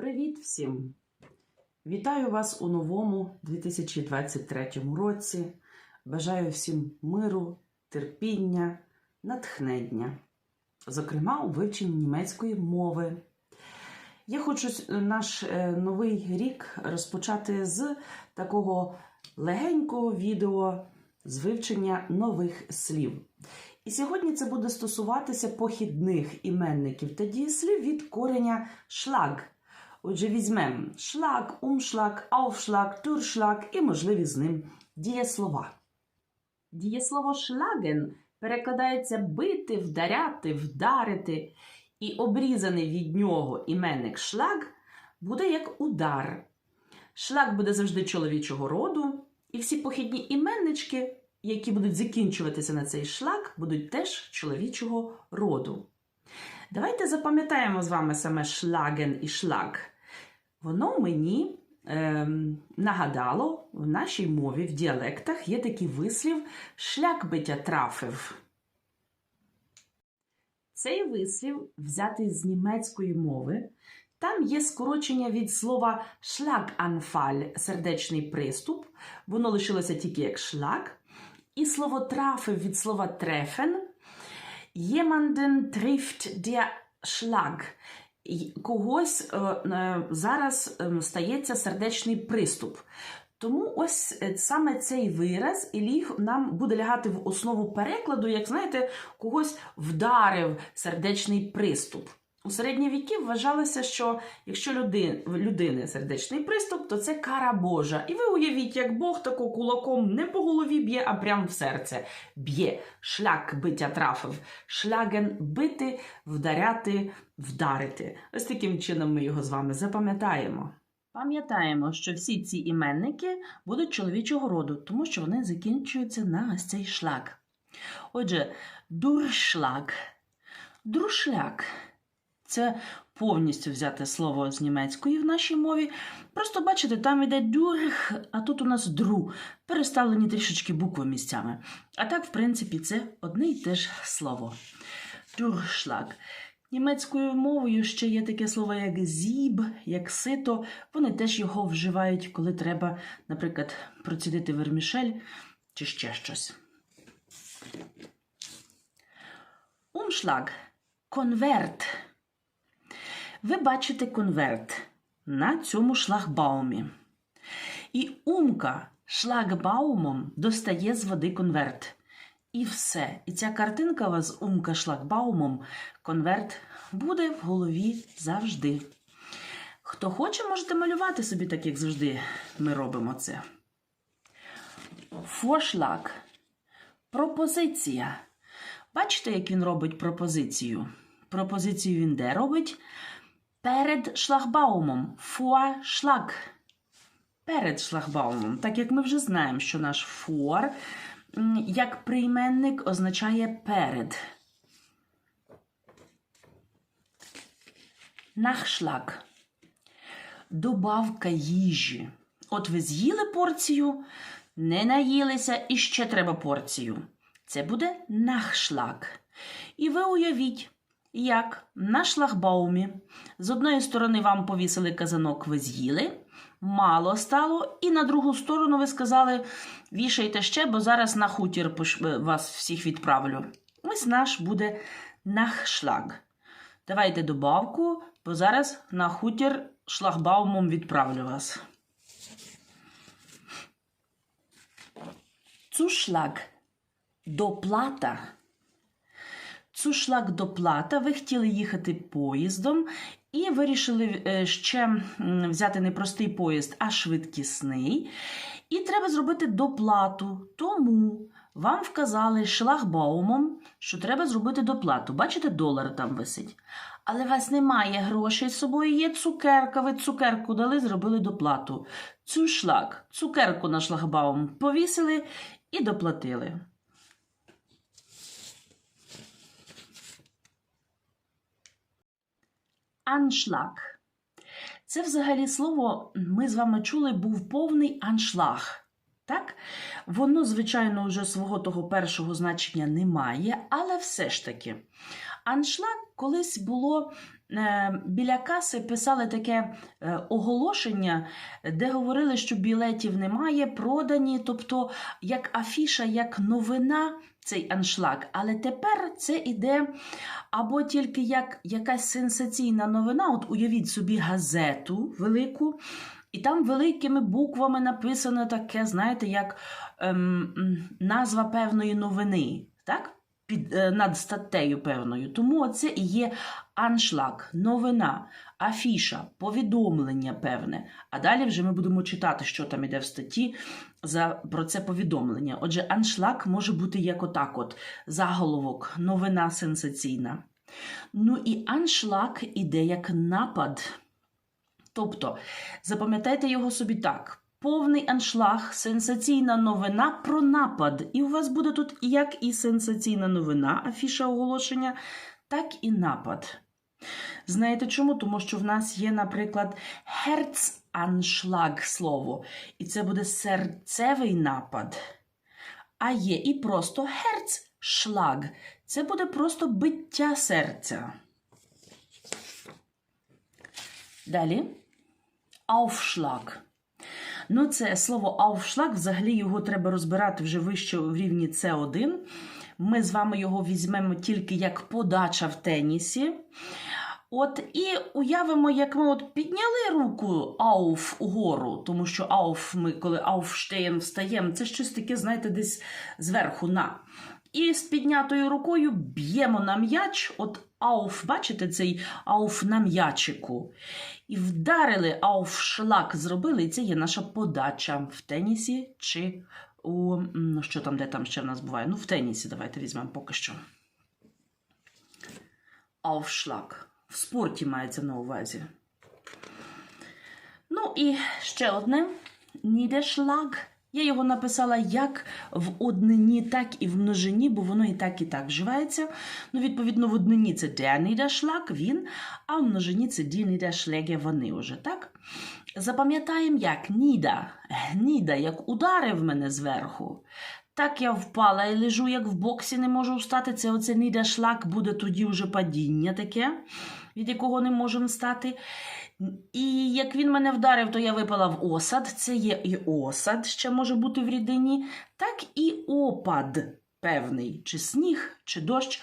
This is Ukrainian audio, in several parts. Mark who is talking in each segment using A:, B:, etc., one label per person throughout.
A: Привіт всім! Вітаю вас у новому 2023 році. Бажаю всім миру, терпіння, натхнення, зокрема у вивченні німецької мови. Я хочу наш е, новий рік розпочати з такого легенького відео з вивчення нових слів. І сьогодні це буде стосуватися похідних іменників та дієслів від кореня шлаг. Отже, візьмемо шлаг, умшлаг, aufschlag, туршлаг і можливі з ним дієслова. Дієслово шлаген перекладається бити, вдаряти, вдарити, і обрізаний від нього іменник шлаг буде як удар. Шлаг буде завжди чоловічого роду, і всі похідні іменнички, які будуть закінчуватися на цей шлаг, будуть теж чоловічого роду. Давайте запам'ятаємо з вами саме шлаген і шлаг. Воно мені ем, нагадало, в нашій мові, в діалектах є такий вислів шлях биття трафив. Цей вислів взятий з німецької мови. Там є скорочення від слова шлаганфаль сердечний приступ. Воно лишилося тільки як шлаг. І слово трафив від слова трефен. Jemanden trifft der Schlag. Когось е, е, зараз е, стається сердечний приступ. Тому ось саме цей вираз і ліг нам буде лягати в основу перекладу, як знаєте, когось вдарив сердечний приступ. У середні віки вважалося, що якщо люди, в людини сердечний приступ, то це кара Божа. І ви уявіть, як Бог тако кулаком не по голові б'є, а прямо в серце б'є. Шлях биття трафив. Шляген бити, вдаряти, вдарити. Ось таким чином ми його з вами запам'ятаємо. Пам'ятаємо, що всі ці іменники будуть чоловічого роду, тому що вони закінчуються на ось цей шлаг. Отже, дуршлаг, друшляк. Це повністю взяте слово з німецької в нашій мові. Просто бачите, там іде дюрх, а тут у нас дру. Переставлені трішечки букви місцями. А так, в принципі, це одне й те ж слово. Дуршлаг. Німецькою мовою ще є таке слово, як зіб, як сито. Вони теж його вживають, коли треба, наприклад, процідити вермішель чи ще щось. Умшлаг. Конверт. Ви бачите конверт на цьому шлагбаумі. І умка шлагбаумом достає з води конверт. І все. І ця картинка вас умка шлагбаумом, конверт буде в голові завжди. Хто хоче, можете малювати собі так, як завжди ми робимо це. Фошлаг. Пропозиція. Бачите, як він робить пропозицію? Пропозицію він де робить? Перед шлагбаумом. Фуашлаг. Перед шлагбаумом. Так як ми вже знаємо, що наш фуар як прийменник означає перед. Нахшлаг. Добавка їжі. От ви з'їли порцію, не наїлися і ще треба порцію. Це буде нахшлаг. І ви уявіть, як на шлагбаумі з одної сторони вам повісили казанок, ви з'їли, мало стало, і на другу сторону ви сказали, вішайте ще, бо зараз на хутір е, вас всіх відправлю. Ось наш буде нахшлаг. Давайте добавку, бо зараз на хутір шлагбаумом відправлю вас. Цушлаг. Доплата. Цушлаг доплата. Ви хотіли їхати поїздом і вирішили е, ще взяти не простий поїзд, а швидкісний. І треба зробити доплату. Тому вам вказали шлагбаумом, що треба зробити доплату. Бачите, долар там висить. Але у вас немає грошей з собою, є цукерка. Ви цукерку дали, зробили доплату. Цушлаг, цукерку на шлагбаум повісили і доплатили. Аншлаг. Це взагалі слово, ми з вами чули, був повний аншлаг. Так? Воно, звичайно, вже свого того першого значення не має, але все ж таки. Аншлаг колись було біля каси писали таке е, оголошення, де говорили, що білетів немає, продані, тобто як афіша, як новина. Цей аншлаг, але тепер це іде або тільки як якась сенсаційна новина. От уявіть собі газету велику, і там великими буквами написано таке, знаєте, як ем, назва певної новини, так? Під, е, над статтею певною. Тому це і є аншлаг, новина, афіша, повідомлення певне. А далі вже ми будемо читати, що там іде в статті за, про це повідомлення. Отже, аншлаг може бути як отак: от, заголовок, новина сенсаційна. Ну і аншлаг іде як напад. Тобто, запам'ятайте його собі так: повний аншлаг, сенсаційна новина про напад. І у вас буде тут як і сенсаційна новина, афіша оголошення, так і напад. Знаєте чому? Тому що в нас є, наприклад, Herzanschlag слово, і це буде серцевий напад. А є і просто Herzschlag. Це буде просто биття серця. Далі. Aufschlag. Ну, це слово Aufschlag, взагалі його треба розбирати вже вище в рівні С1. Ми з вами його візьмемо тільки як подача в тенісі. От і уявимо, як ми от підняли руку ауф угору, тому що ауф, ми коли ауфштейн встаємо, це щось таке, знаєте, десь зверху на. І з піднятою рукою б'ємо на м'яч, от ауф, бачите, цей ауф на м'ячику. І вдарили ауфшлаг зробили, і це є наша подача в тенісі чи у ну, що там, де там ще в нас буває? Ну, в тенісі давайте візьмемо поки що. Aufschlag. В спорті мається на увазі. Ну і ще одне. Niederschlag. Я його написала як в однині, так і в множині, бо воно і так, і так вживається. Ну, відповідно, в однині це Niederschlag, він, а в множині це Niederschläge, вони вже, так? Запам'ятаємо, як ніда, гніда, як ударив мене зверху. Так я впала і лежу, як в боксі, не можу встати. Це оце Niederschlag, буде тоді вже падіння таке, від якого не можемо встати. І як він мене вдарив, то я випала в осад. Це є і осад, ще може бути в рідині, так і опад певний, чи сніг, чи дощ.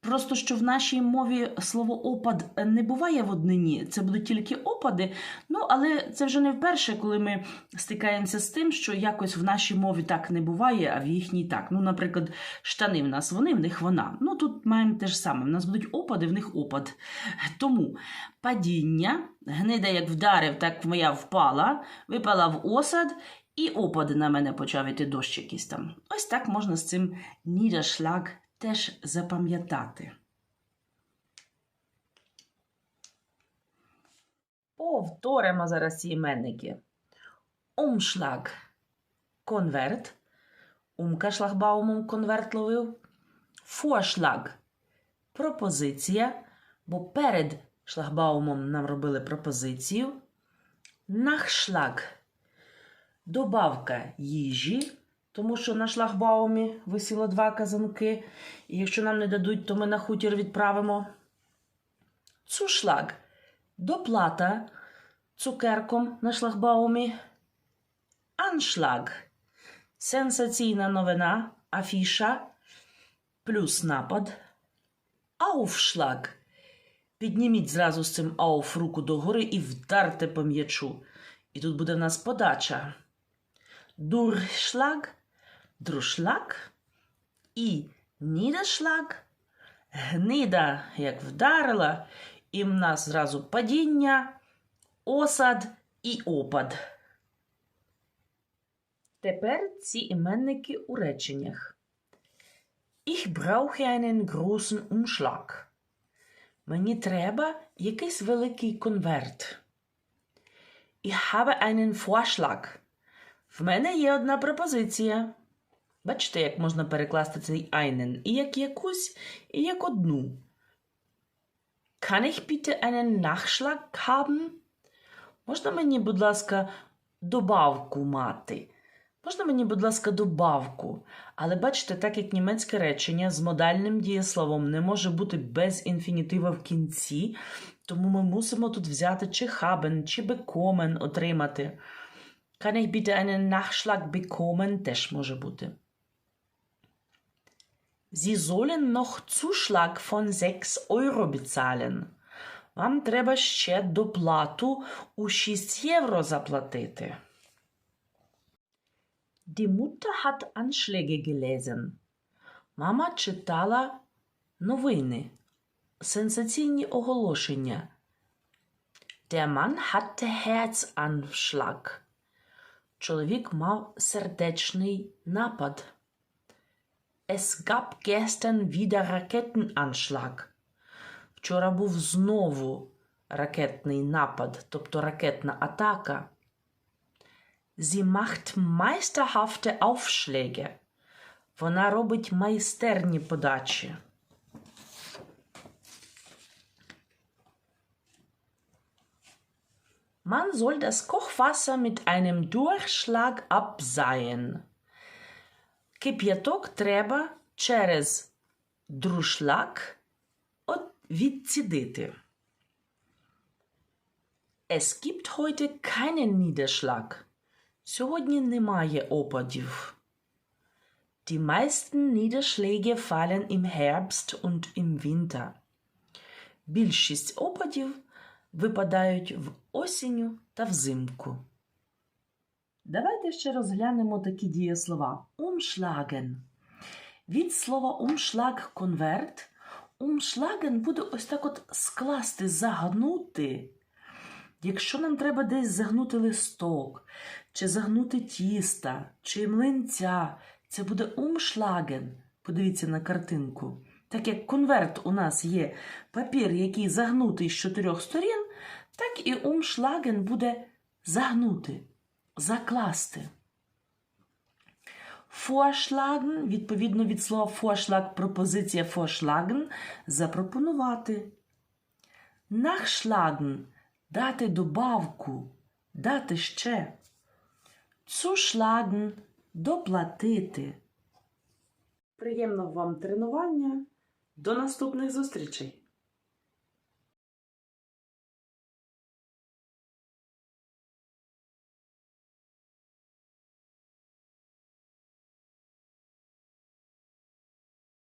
A: Просто що в нашій мові слово опад не буває в однині, це будуть тільки опади. Ну, але це вже не вперше, коли ми стикаємося з тим, що якось в нашій мові так не буває, а в їхній так. Ну, наприклад, штани в нас вони, в них вона. Ну тут маємо те ж саме. В нас будуть опади, в них опад. Тому падіння, гнида як вдарив, так моя впала, випала в осад. І опади на мене почав іти дощ якийсь там. Ось так можна з цим Niederschlag теж запам'ятати. Повторимо зараз ці іменники. Умшлаг конверт. Умка шлагбаумом конверт ловив. Форшлаг пропозиція. Бо перед шлагбаумом нам робили пропозицію. Нахшлаг добавка їжі. Тому що на шлагбаумі висіло два казанки, і якщо нам не дадуть, то ми на хутір відправимо. Цушлаг доплата цукерком на шлагбаумі. Аншлаг сенсаційна новина, афіша плюс напад. Ауфшлаг. Підніміть зразу з цим ауф руку догори і вдарте по м'ячу. І тут буде в нас подача. Durchschlag, друшлаг і Niederschlag. Гнида, як вдарила, і в нас зразу падіння, осад і опад. Тепер ці іменники у реченнях. Ich brauche einen großen Umschlag. Мені треба якийсь великий конверт. Ich habe einen Vorschlag. В мене є одна пропозиція. Бачите, як можна перекласти цей einen і як якусь, і як одну. Kann ich bitte einen Nachschlag haben? Можна мені, будь ласка, добавку мати? Можна мені, будь ласка, добавку? Але бачите, так як німецьке речення з модальним дієсловом не може бути без інфінітива в кінці, тому ми мусимо тут взяти чи haben, чи bekommen отримати. Kann ich bitte einen Nachschlag bekommen? Теж може бути. Sie sollen noch Zuschlag von 6 Euro bezahlen. Вам треба ще доплату у 6 євро заплатити. Die Mutter hat Anschläge gelesen. Мама читала новини, сенсаційні оголошення. Der Mann hatte Herzanschlag. Чоловік мав сердечний напад. Es gab gestern wieder Raketenanschlag. Вчора був знову ракетний напад, тобто ракетна атака. Sie macht meisterhafte Aufschläge. Вона робить майстерні подачі. Man soll das Kochwasser mit einem Durchschlag abseihen. Кип'яток треба через друшлак відцідити. Es gibt heute keinen Niederschlag. Сьогодні немає опадів. Die meisten Niederschläge fallen im Herbst und im Winter. Більшість опадів випадають в осінню та взимку. Давайте ще розглянемо такі дієслова. Umschlagen. Від слова umschlag – конверт. Umschlagen буде ось так от скласти, загнути. Якщо нам треба десь загнути листок, чи загнути тіста, чи млинця, це буде umschlagen. Подивіться на картинку. Так як конверт у нас є папір, який загнутий з чотирьох сторін, так і umschlagen буде загнути, закласти. Vorschlagen, відповідно від слова vorschlag, пропозиція vorschlagen – запропонувати. Nachschlagen – дати добавку, дати ще. Zuschlagen – доплатити. Приємного вам тренування. До наступних зустрічей!